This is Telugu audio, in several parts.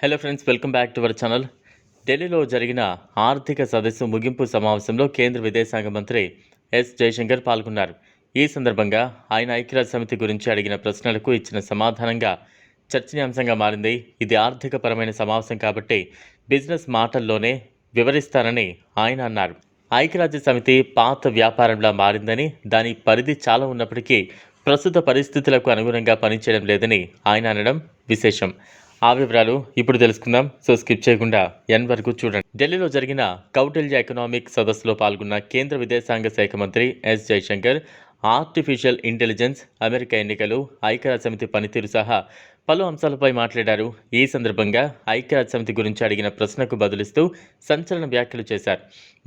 Hello friends welcome back to our channel ఢిల్లీలో జరిగిన ఆర్థిక సదస్సు ముగింపు సమావేశంలో కేంద్ర విదేశాంగ మంత్రి ఎస్ జయశంకర్ పాల్గొన్నారు. ఈ సందర్భంగా ఆయన ఐక్యరాజ్య సమితి గురించి అడిగిన ప్రశ్నలకు ఇచ్చిన సమాధానంగా చర్చనీయాంశంగా మారింది. ఇది ఆర్థికపరమైన సమావేశం కాబట్టి బిజినెస్ మాటల్లోనే వివరిస్తారని ఆయన అన్నారు. ఐక్యరాజ్య సమితి పాత వ్యాపారంలా మారిందని దాని పరిధి చాలా ఉన్నప్పటికీ ప్రస్తుత పరిస్థితులకు అనుగుణంగా పనిచేయడం లేదని ఆయన అనడం విశేషం. ఆ వివరాలు ఇప్పుడు తెలుసుకుందాం. సో స్కిప్ చేయకుండా ఎన్ వరకు చూడండి. ఢిల్లీలో జరిగిన కౌటిల్య ఎకనామిక్ సదస్సులో పాల్గొన్న కేంద్ర విదేశాంగ శాఖ మంత్రి S Jaishankar artificial intelligence America ఎన్నికలు ఐక్యరాజ్య సమితి పనితీరు సహా పలు అంశాలపై మాట్లాడారు. ఈ సందర్భంగా ఐక్యరాజ్య సమితి గురించి అడిగిన ప్రశ్నకు బదులిస్తూ సంచలన వ్యాఖ్యలు చేశారు.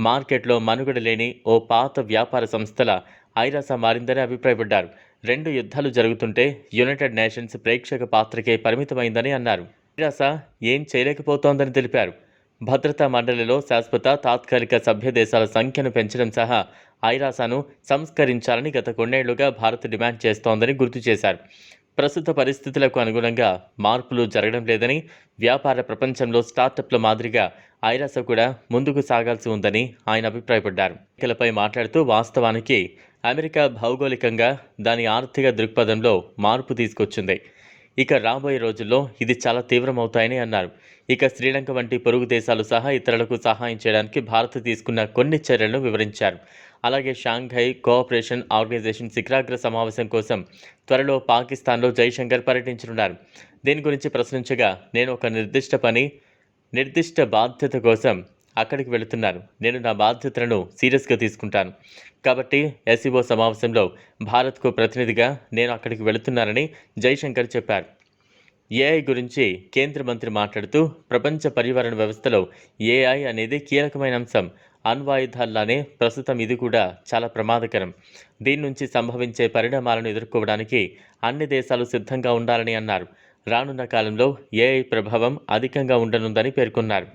మార్కెట్లో మనుగడ లేని ఓ పాత వ్యాపార సంస్థల ఐరాస మారిందని అభిప్రాయపడ్డారు. రెండు యుద్ధాలు జరుగుతుంటే యునైటెడ్ నేషన్స్ ప్రేక్షక పాత్రకే పరిమితమైందని అన్నారు. ఐరాస ఏం చేయలేకపోతోందని తెలిపారు. భద్రతా మండలిలో శాశ్వత తాత్కాలిక సభ్య దేశాల సంఖ్యను పెంచడం సహా ఐరాసాను సంస్కరించాలని గత కొన్నేళ్ళుగా భారత్ డిమాండ్ చేస్తోందని గుర్తు చేశారు. ప్రస్తుత పరిస్థితులకు అనుగుణంగా మార్పులు జరగడం లేదని వ్యాపార ప్రపంచంలో స్టార్టప్ల మాదిరిగా ఐరాస కూడా ముందుకు సాగాల్సి ఉందని ఆయన అభిప్రాయపడ్డారు. ఎన్నికలపై మాట్లాడుతూ వాస్తవానికి అమెరికా భౌగోళికంగా దాని ఆర్థిక దృక్పథంలో మార్పు తీసుకొచ్చింది. ఇక రాబోయే రోజుల్లో ఇది చాలా తీవ్రమవుతాయని అన్నారు. ఇక శ్రీలంక వంటి పొరుగు దేశాలు సహా ఇతరులకు సహాయం చేయడానికి భారత్ తీసుకున్న కొన్ని చర్యలను వివరించారు. అలాగే షాంఘై కోఆపరేషన్ ఆర్గనైజేషన్ శిఖరాగ్ర సమావేశం కోసం త్వరలో పాకిస్తాన్లో జైశంకర్ పర్యటించనున్నారు. దీని గురించి ప్రశ్నించగా నేను ఒక నిర్దిష్ట పని నిర్దిష్ట బాధ్యత కోసం అక్కడికి వెళుతున్నాను. నేను నా బాధ్యతలను సీరియస్గా తీసుకుంటాను. కాబట్టి ఎస్ఈఓ సమావేశంలో భారత్కు ప్రతినిధిగా నేను అక్కడికి వెళుతున్నానని జైశంకర్ చెప్పారు. ఏఐ గురించి కేంద్ర మంత్రి మాట్లాడుతూ ప్రపంచ పర్యావరణ వ్యవస్థలో ఏఐ అనేది కీలకమైన అంశం. అణ్వాయుధాల్లానే ప్రస్తుతం ఇది కూడా చాలా ప్రమాదకరం. దీని నుంచి సంభవించే పరిణామాలను ఎదుర్కోవడానికి అన్ని దేశాలు సిద్ధంగా ఉండాలని అన్నారు. రానున్న కాలంలో ఏఐ ప్రభావం అధికంగా ఉండనుందని పేర్కొన్నారు.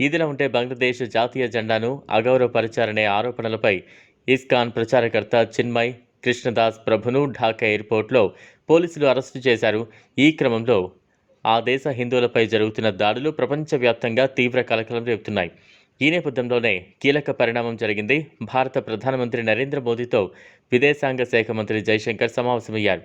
ఇదిలా ఉంటే బంగ్లాదేశ్ జాతీయ జెండాను అగౌరవపరిచారనే ఆరోపణలపై ఇస్కాన్ ప్రచారకర్త చిన్మయ్ కృష్ణదాస్ ప్రభును ఢాకా ఎయిర్పోర్ట్లో పోలీసులు అరెస్టు చేశారు. ఈ క్రమంలో ఆ దేశ హిందువులపై జరుగుతున్న దాడులు ప్రపంచవ్యాప్తంగా తీవ్ర కలకలం రేపుతున్నాయి. ఈ నేపథ్యంలోనే కీలక పరిణామం జరిగింది. భారత ప్రధానమంత్రి నరేంద్ర మోదీతో విదేశాంగ శాఖ మంత్రి జైశంకర్ సమావేశమయ్యారు.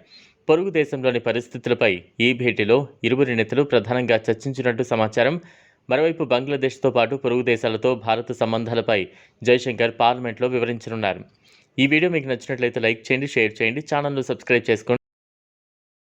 పొరుగు దేశంలోని పరిస్థితులపై ఈ భేటీలో ఇరువురి నేతలు ప్రధానంగా చర్చించినట్టు సమాచారం మరోవైపు బంగ్లాదేశ్తో పాటు పొరుగు దేశాలతో భారత సంబంధాలపై జైశంకర్ పార్లమెంట్లో వివరించనున్నారు. ఈ వీడియో మీకు నచ్చినట్లయితే లైక్ చేయండి షేర్ చేయండి ఛానల్ను సబ్స్క్రైబ్ చేసుకోండి